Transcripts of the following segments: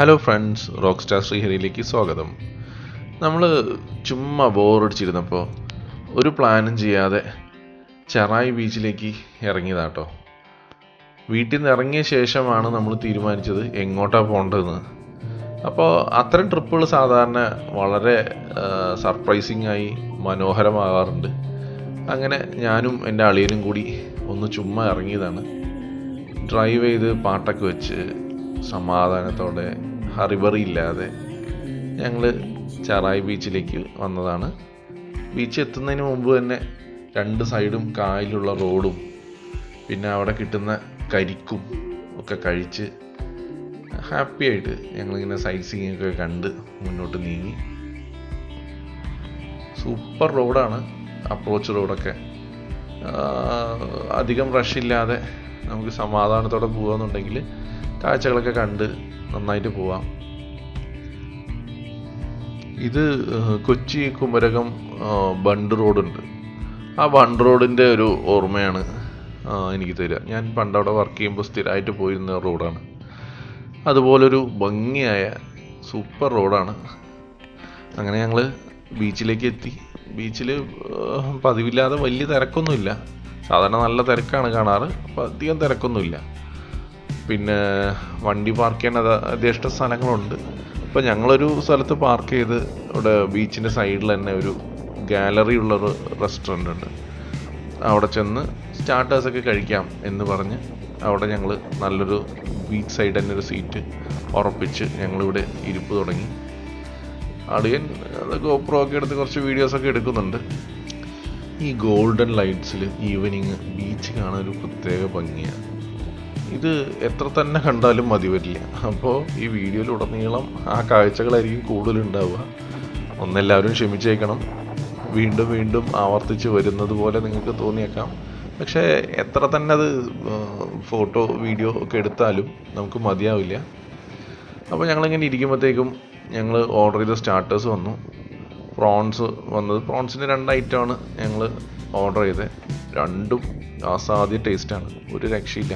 Hello friends rock star ശ്രീഹരിയിലേക്ക് സ്വാഗതം. നമ്മൾ ചുമ്മാ ബോറടിച്ചിരുന്നപ്പോൾ ഒരു പ്ലാനും ചെയ്യാതെ ചെറായി ബീച്ചിലേക്ക് ഇറങ്ങിയതാട്ടോ. വീട്ടിൽ നിന്ന് ഇറങ്ങിയ ശേഷമാണ് നമ്മൾ തീരുമാനിച്ചത് എങ്ങോട്ടാണ് പോകേണ്ടതെന്ന് അപ്പോൾ അത്തരം ട്രിപ്പുകൾ സാധാരണ വളരെ സർപ്രൈസിങ് ആയി മനോഹരമാകാറുണ്ട്. അങ്ങനെ ഞാനും എന്റെ അളിയനും കൂടി ഒന്ന് ചുമ്മാ ഇറങ്ങിയതാണ്. ഡ്രൈവ് ചെയ്ത് പാട്ടൊക്കെ വെച്ച് സമാധാനത്തോടെ ഹറിബറി ഇല്ലാതെ ഞങ്ങൾ ചറായി ബീച്ചിലേക്ക് വന്നതാണ്. ബീച്ച് എത്തുന്നതിന് മുമ്പ് തന്നെ രണ്ട് സൈഡും കായലുള്ള റോഡും പിന്നെ അവിടെ കിട്ടുന്ന കരിക്കും ഒക്കെ കഴിച്ച് ഹാപ്പി ആയിട്ട് ഞങ്ങളിങ്ങനെ സൈറ്റ് സീയിങ് ഒക്കെ കണ്ട് മുന്നോട്ട് നീങ്ങി. സൂപ്പർ റോഡാണ് അപ്രോച്ച് റോഡൊക്കെ. അധികം റഷ് ഇല്ലാതെ നമുക്ക് സമാധാനത്തോടെ പോകാന്നുണ്ടെങ്കിൽ കാഴ്ചകളൊക്കെ കണ്ട് നന്നായിട്ട് പോവാം. ഇത് കൊച്ചി കുമരകം ബണ്ട് റോഡുണ്ട്. ആ ബണ്ട് റോഡിന്റെ ഒരു ഓർമ്മയാണ് എനിക്ക് തരിക. ഞാൻ പണ്ട് അവിടെ വർക്ക് ചെയ്യുമ്പോൾ സ്ഥിരമായിട്ട് പോയിരുന്ന റോഡാണ്. അതുപോലൊരു ഭംഗിയായ സൂപ്പർ റോഡാണ്. അങ്ങനെ ഞങ്ങൾ ബീച്ചിലേക്ക് എത്തി. ബീച്ചിൽ പതിവില്ലാതെ വലിയ തിരക്കൊന്നുമില്ല. സാധാരണ നല്ല തിരക്കാണ് കാണാറ് അപ്പോൾ അധികം തിരക്കൊന്നുമില്ല. പിന്നെ വണ്ടി പാർക്ക് ചെയ്യാൻ അത് അധിഷ്ഠ സ്ഥലങ്ങളുണ്ട് അപ്പോൾ ഞങ്ങളൊരു സ്ഥലത്ത് പാർക്ക് ചെയ്ത് അവിടെ ബീച്ചിന്റെ സൈഡിൽ തന്നെ ഒരു ഗാലറി ഉള്ളൊരു റെസ്റ്റോറന്റ് ഉണ്ട്. അവിടെ ചെന്ന് സ്റ്റാർട്ടേഴ്സൊക്കെ കഴിക്കാം എന്ന് പറഞ്ഞ് അവിടെ ഞങ്ങൾ നല്ലൊരു ബീച്ച് സൈഡ് തന്നെ ഒരു സീറ്റ് ഉറപ്പിച്ച് ഞങ്ങളിവിടെ ഇരിപ്പ് തുടങ്ങി. അളിയൻ ഗോപ്രോ ഒക്കെ എടുത്ത് കുറച്ച് വീഡിയോസൊക്കെ എടുക്കുന്നുണ്ട്. ഈ ഗോൾഡൻ ലൈറ്റ്സിൽ ഈവനിങ് ബീച്ച് കാണാൻ ഒരു പ്രത്യേക ഭംഗിയാണ്. ഇത് എത്ര തന്നെ കണ്ടാലും മതി വരില്ല. അപ്പോൾ ഈ വീഡിയോയിലുടനീളം ആ കാഴ്ചകളായിരിക്കും കൂടുതലുണ്ടാവുക. ഒന്നെല്ലാവരും ക്ഷമിച്ചേക്കണം. വീണ്ടും വീണ്ടും ആവർത്തിച്ച് വരുന്നത് പോലെ നിങ്ങൾക്ക് തോന്നിയേക്കാം. പക്ഷേ എത്ര തന്നെ അത് ഫോട്ടോ വീഡിയോ ഒക്കെ എടുത്താലും നമുക്ക് മതിയാവില്ല. അപ്പോൾ ഞങ്ങളിങ്ങനെ ഇരിക്കുമ്പോഴത്തേക്കും ഞങ്ങൾ ഓർഡർ ചെയ്ത സ്റ്റാർട്ടേഴ്സ് വന്നു. പ്രോൺസ് വന്നത് പ്രോൺസിന്റെ രണ്ട് ഐറ്റമാണ് ഞങ്ങൾ ഓർഡർ ചെയ്തത്. രണ്ടും അസാധ്യ ടേസ്റ്റാണ് ഒരു രക്ഷയില്ല.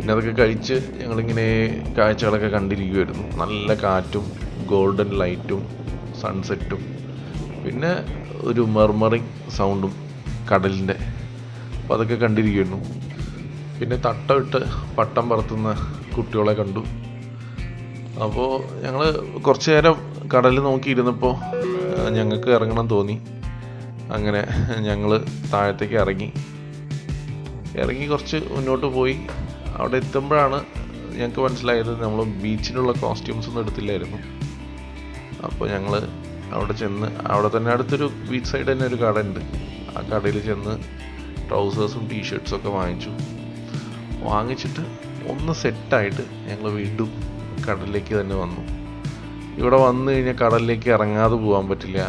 പിന്നെ അതൊക്കെ കഴിച്ച് ഞങ്ങളിങ്ങനെ കാഴ്ചകളൊക്കെ കണ്ടിരിക്കുമായിരുന്നു നല്ല കാറ്റും ഗോൾഡൻ ലൈറ്റും സൺസെറ്റും പിന്നെ ഒരു മെർമറിങ് സൗണ്ടും കടലിന്റെ. അപ്പോൾ അതൊക്കെ കണ്ടിരിക്കുന്നു പിന്നെ തട്ടമിട്ട് പട്ടം പറത്തുന്ന കുട്ടികളെ കണ്ടു. അപ്പോൾ ഞങ്ങൾ കുറച്ച് നേരം കടൽ നോക്കിയിരുന്നപ്പോൾ ഞങ്ങൾക്ക് ഇറങ്ങണം തോന്നി. അങ്ങനെ ഞങ്ങൾ താഴത്തേക്ക് ഇറങ്ങി. ഇറങ്ങി കുറച്ച് മുന്നോട്ട് പോയി. അവിടെ എത്തുമ്പോഴാണ് ഞങ്ങൾക്ക് മനസ്സിലായത് നമ്മൾ ബീച്ചിനുള്ള കോസ്റ്റ്യൂംസ് ഒന്നും എടുത്തില്ലായിരുന്നു. അപ്പോൾ ഞങ്ങൾ അവിടെ ചെന്ന് അവിടെ തന്നെ അടുത്തൊരു ബീച്ച് സൈഡ് തന്നെ ഒരു കട ഉണ്ട് ആ കടയിൽ ചെന്ന് ട്രൗസേഴ്സും ടീഷർട്സും ഒക്കെ വാങ്ങിച്ചു. വാങ്ങിച്ചിട്ട് ഒന്ന് സെറ്റായിട്ട് ഞങ്ങൾ വീണ്ടും കടലിലേക്ക് തന്നെ വന്നു. ഇവിടെ വന്നു കഴിഞ്ഞാൽ കടലിലേക്ക് ഇറങ്ങാതെ പോകാൻ പറ്റില്ല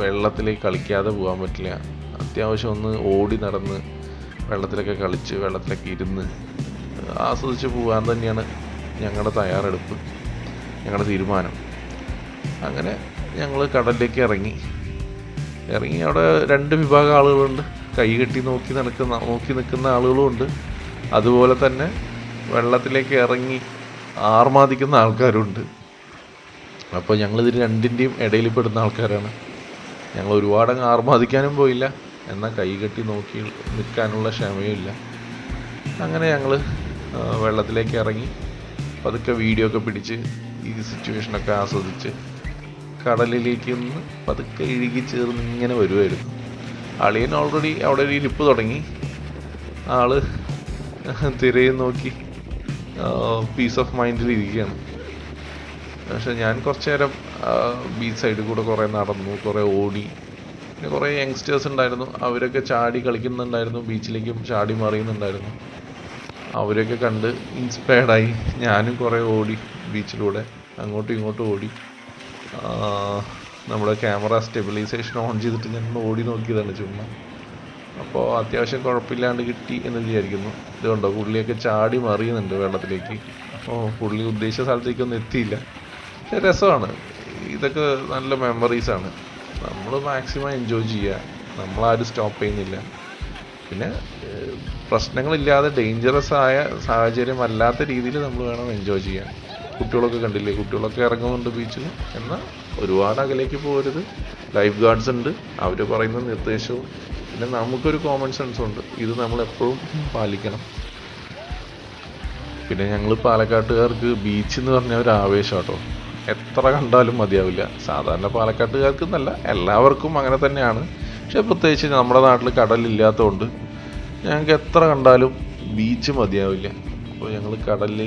വെള്ളത്തിലേക്ക് കളിക്കാതെ പോകാൻ പറ്റില്ല. അത്യാവശ്യം ഒന്ന് ഓടി നടന്ന് വെള്ളത്തിലൊക്കെ കളിച്ച് വെള്ളത്തിലൊക്കെ ഇരുന്ന് ആസ്വദിച്ച് പോകാൻ തന്നെയാണ് ഞങ്ങളുടെ തയ്യാറെടുപ്പ് ഞങ്ങളുടെ തീരുമാനം. അങ്ങനെ ഞങ്ങൾ കടലിലേക്ക് ഇറങ്ങി. ഇറങ്ങി അവിടെ രണ്ട് വിഭാഗം ആളുകളുണ്ട്. കൈ കെട്ടി നോക്കി നടക്കുന്ന നോക്കി നിൽക്കുന്ന ആളുകളുമുണ്ട് അതുപോലെ തന്നെ വെള്ളത്തിലേക്ക് ഇറങ്ങി ആർമാദിക്കുന്ന ആൾക്കാരുണ്ട്. അപ്പോൾ ഞങ്ങളിത് രണ്ടിന്റെയും ഇടയിൽ പെടുന്ന ആൾക്കാരാണ്. ഞങ്ങൾ ഒരുപാട് അങ്ങ് ആർമാദിക്കാനും പോയില്ല. എന്നാൽ കൈ കെട്ടി നോക്കി നിൽക്കാനുള്ള ക്ഷമയുമില്ല. അങ്ങനെ ഞങ്ങൾ വെള്ളത്തിലേക്ക് ഇറങ്ങി. പതുക്കെ വീഡിയോ ഒക്കെ പിടിച്ച് ഈ സിറ്റുവേഷനൊക്കെ ആസ്വദിച്ച് കടലിലേക്ക് നിന്ന് പതുക്കെ ഇഴുകി ചേർന്ന് ഇങ്ങനെ വരുമായിരുന്നു അളിയൻ ഓൾറെഡി അവിടെ ഒരു ഇരിപ്പ് തുടങ്ങി. ആൾ തിരയും നോക്കി പീസ് ഓഫ് മൈൻഡിൽ ഇരിക്കുകയാണ്. പക്ഷെ ഞാൻ കുറച്ച് നേരം ബീച്ച് സൈഡിൽ കൂടെ കുറേ നടന്നു കുറേ ഓടി. പിന്നെ കുറേ യങ്സ്റ്റേഴ്സ് ഉണ്ടായിരുന്നു. അവരൊക്കെ ചാടി കളിക്കുന്നുണ്ടായിരുന്നു ബീച്ചിലേക്കും ചാടി മറിയുന്നുണ്ടായിരുന്നു. അവരൊക്കെ കണ്ട് ഇൻസ്പയർഡായി ഞാനും കുറേ ഓടി ബീച്ചിലൂടെ അങ്ങോട്ടും ഇങ്ങോട്ടും ഓടി. നമ്മുടെ ക്യാമറ സ്റ്റെബിലൈസേഷൻ ഓൺ ചെയ്തിട്ട് ഞാൻ ഓടി നോക്കിയതാണ് ചുമ്മാ. അപ്പോൾ അത്യാവശ്യം കുഴപ്പമില്ലാണ്ട് കിട്ടി എന്ന് വിചാരിക്കുന്നു. ഇതുകൊണ്ടോ പുള്ളിയൊക്കെ ചാടി മറിയുന്നുണ്ട് വെള്ളത്തിലേക്ക്. അപ്പോൾ പുള്ളി ഉദ്ദേശിച്ച സ്ഥലത്തേക്കൊന്നും എത്തിയില്ല. പക്ഷെ രസമാണ്. ഇതൊക്കെ നല്ല മെമ്മറീസാണ് നമ്മൾ മാക്സിമം എൻജോയ് ചെയ്യുക നമ്മളാരും സ്റ്റോപ്പ് ചെയ്യുന്നില്ല. പിന്നെ പ്രശ്നങ്ങളില്ലാതെ ഡേഞ്ചറസ് ആയ സാഹചര്യം അല്ലാത്ത രീതിയിൽ നമ്മൾ വേണം എൻജോയ് ചെയ്യാൻ. കുട്ടികളൊക്കെ കണ്ടില്ലേ? കുട്ടികളൊക്കെ ഇറങ്ങുന്നുണ്ട് ബീച്ചിൽ എന്നാൽ ഒരുപാട് അകലേക്ക് പോകരുത്. ലൈഫ് ഗാർഡ്സ് ഉണ്ട്. അവർ പറയുന്ന നിർദ്ദേശവും. പിന്നെ നമുക്കൊരു കോമൺ സെൻസ് ഉണ്ട്. ഇത് നമ്മൾ എപ്പോഴും പാലിക്കണം. പിന്നെ ഞങ്ങൾ പാലക്കാട്ടുകാർക്ക് ബീച്ച് എന്ന് പറഞ്ഞ ഒരു ആവേശം കേട്ടോ എത്ര കണ്ടാലും മതിയാവില്ല. സാധാരണ പാലക്കാട്ടുകാർക്ക് എന്നല്ല എല്ലാവർക്കും അങ്ങനെ തന്നെയാണ്. പക്ഷെ പ്രത്യേകിച്ച് നമ്മുടെ നാട്ടിൽ കടലില്ലാത്തതുകൊണ്ട് ഞങ്ങൾക്ക് എത്ര കണ്ടാലും ബീച്ച് മതിയാവില്ല. അപ്പോൾ ഞങ്ങൾ കടലിൽ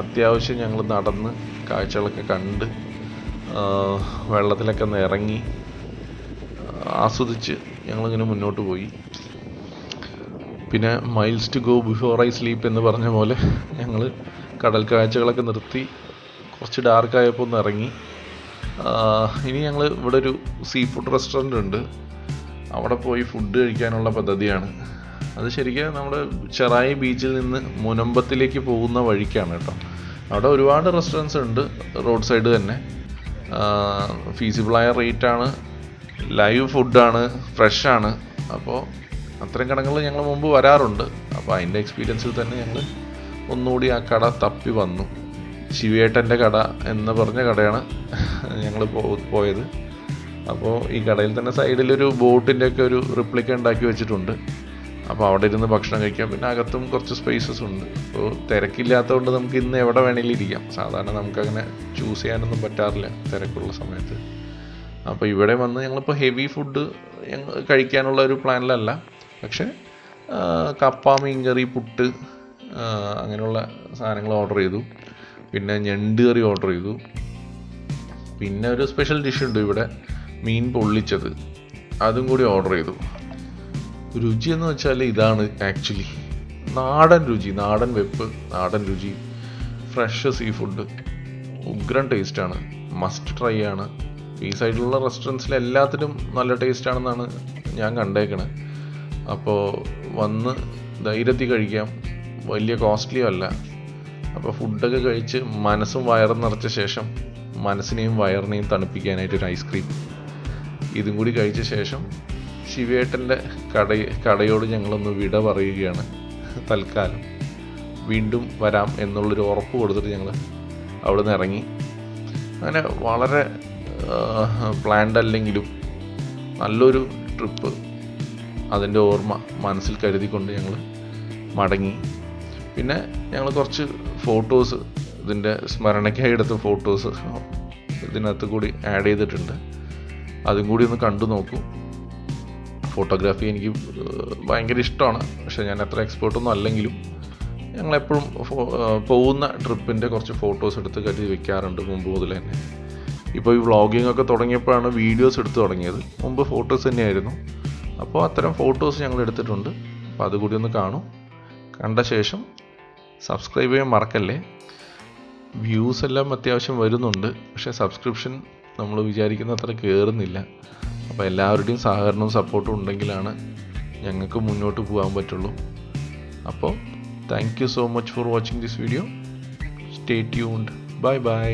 അത്യാവശ്യം ഞങ്ങൾ നടന്ന് കാഴ്ചകളൊക്കെ കണ്ട് വെള്ളത്തിലൊക്കെ ഒന്ന് ഇറങ്ങി ആസ്വദിച്ച് ഞങ്ങളിങ്ങനെ മുന്നോട്ട് പോയി. പിന്നെ miles to go before I sleep എന്ന് പറഞ്ഞ പോലെ ഞങ്ങൾ കടൽ കാഴ്ചകളൊക്കെ നിർത്തി കുറച്ച് ഡാർക്കായപ്പോൾ ഒന്ന് ഇറങ്ങി. ഇനി ഞങ്ങൾ ഇവിടെ ഒരു സീ ഫുഡ് റെസ്റ്റോറന്റ് ഉണ്ട്. അവിടെ പോയി ഫുഡ് കഴിക്കാനുള്ള പദ്ധതിയാണ്. അത് ശരിക്കും നമ്മുടെ ചെറായി ബീച്ചിൽ നിന്ന് മുനമ്പത്തിലേക്ക് പോകുന്ന വഴിക്കാണ് കേട്ടോ. അവിടെ ഒരുപാട് റെസ്റ്റോറൻസ് ഉണ്ട് റോഡ് സൈഡ് തന്നെ. ഫീസിബിളായ റേറ്റാണ് ലൈവ് ഫുഡാണ് ഫ്രഷാണ് അപ്പോൾ അത്തരം കടകളിൽ ഞങ്ങൾ മുമ്പ് വരാറുണ്ട്. അപ്പോൾ അതിന്റെ എക്സ്പീരിയൻസിൽ തന്നെ ഞങ്ങൾ ഒന്നുകൂടി ആ കട തപ്പി വന്നു. ശിവേട്ടന്റെ കട എന്ന് പറഞ്ഞ കടയാണ് ഞങ്ങൾ പോയത്. അപ്പോൾ ഈ കടയിൽ തന്നെ സൈഡിലൊരു ബോട്ടിന്റെ ഒക്കെ ഒരു റിപ്ലിക്ക ഉണ്ടാക്കി വെച്ചിട്ടുണ്ട്. അപ്പോൾ അവിടെ ഇരുന്ന് ഭക്ഷണം കഴിക്കാം. പിന്നെ അകത്തും കുറച്ച് സ്പേസസ് ഉണ്ട്. അപ്പോൾ തിരക്കില്ലാത്തതുകൊണ്ട് നമുക്ക് ഇന്ന് എവിടെ വേണമെങ്കിലും ഇരിക്കാം. സാധാരണ നമുക്കങ്ങനെ ചൂസ് ചെയ്യാനൊന്നും പറ്റാറില്ല തിരക്കുള്ള സമയത്ത്. അപ്പോൾ ഇവിടെ വന്ന് ഞങ്ങളിപ്പോൾ ഹെവി ഫുഡ് കഴിക്കാനുള്ള ഒരു പ്ലാനിലല്ല പക്ഷേ കപ്പ മീൻകറി പുട്ട് അങ്ങനെയുള്ള സാധനങ്ങൾ ഓർഡർ ചെയ്തു. പിന്നെ ഞണ്ട് കറി ഓർഡർ ചെയ്തു. പിന്നെ ഒരു സ്പെഷ്യൽ ഡിഷ് ഉണ്ട് ഇവിടെ. മീൻ പൊള്ളിച്ചത്. അതും കൂടി ഓർഡർ ചെയ്തു. രുചി എന്ന് വെച്ചാൽ ഇതാണ് ആക്ച്വലി നാടൻ രുചി നാടൻ വെപ്പ് നാടൻ രുചി ഫ്രഷ് സീ ഫുഡ് ഉഗ്രൻ ടേസ്റ്റാണ് മസ്റ്റ് ട്രൈ ആണ്. ഈ സൈഡിലുള്ള റെസ്റ്റോറന്റ്സിൽ എല്ലാത്തിനും നല്ല ടേസ്റ്റ് ആണെന്നാണ് ഞാൻ കണ്ടേക്കണത് അപ്പോൾ വന്ന് ധൈര്യത്തിൽ കഴിക്കാം. വലിയ കോസ്റ്റ്ലിയും അല്ല. അപ്പോൾ ഫുഡൊക്കെ കഴിച്ച് മനസ്സും വയറും നിറച്ച ശേഷം മനസ്സിനെയും വയറിനെയും തണുപ്പിക്കാനായിട്ട് ഒരു ഐസ്ക്രീം. ഇതും കൂടി കഴിച്ച ശേഷം ശിവേട്ടന്റെ കട കടയോട് ഞങ്ങളൊന്ന് വിട പറയുകയാണ് തൽക്കാലം. വീണ്ടും വരാം എന്നുള്ളൊരു ഉറപ്പ് കൊടുത്തിട്ട് ഞങ്ങൾ അവിടെ നിന്ന് ഇറങ്ങി. അങ്ങനെ വളരെ പ്ലാൻഡ് അല്ലെങ്കിലും നല്ലൊരു ട്രിപ്പ് അതിന്റെ ഓർമ്മ മനസ്സിൽ കരുതിക്കൊണ്ട് ഞങ്ങൾ മടങ്ങി. പിന്നെ ഞങ്ങൾ കുറച്ച് ഫോട്ടോസ് ഇതിന്റെ സ്മരണയ്ക്കായി എടുത്ത ഫോട്ടോസ് ഇതിനകത്ത് കൂടി ആഡ് ചെയ്തിട്ടുണ്ട്. അതും കൂടി ഒന്ന് കണ്ടു നോക്കൂ. ഫോട്ടോഗ്രാഫി എനിക്ക് ഭയങ്കര ഇഷ്ടമാണ്. പക്ഷേ ഞാൻ അത്ര എക്സ്പേർട്ടൊന്നും അല്ലെങ്കിലും ഞങ്ങളെപ്പോഴും പോകുന്ന ട്രിപ്പിന്റെ കുറച്ച് ഫോട്ടോസ് എടുത്ത് കരുതി വെക്കാറുണ്ട് മുമ്പ് മുതൽ തന്നെ. ഇപ്പോൾ ഈ വ്ളോഗിംഗ് ഒക്കെ തുടങ്ങിയപ്പോഴാണ് വീഡിയോസ് എടുത്ത് തുടങ്ങിയത്. മുമ്പ് ഫോട്ടോസ് തന്നെയായിരുന്നു. അപ്പോൾ അത്തരം ഫോട്ടോസ് ഞങ്ങൾ എടുത്തിട്ടുണ്ട്. അപ്പോൾ അതുകൂടി ഒന്ന് കാണും. കണ്ട ശേഷം സബ്സ്ക്രൈബ് ചെയ്യാൻ മറക്കല്ലേ? വ്യൂസ് എല്ലാം അത്യാവശ്യം വരുന്നുണ്ട്. പക്ഷേ സബ്സ്ക്രിപ്ഷൻ നമ്മൾ വിചാരിക്കുന്ന അത്ര കയറുന്നില്ല അപ്പോൾ എല്ലാവരുടെയും സഹകരണവും സപ്പോർട്ടും ഉണ്ടെങ്കിലാണ് ഞങ്ങൾക്ക് മുന്നോട്ട് പോകാൻ പറ്റുള്ളൂ. അപ്പോൾ thank you so much for watching this video stay tuned bye bye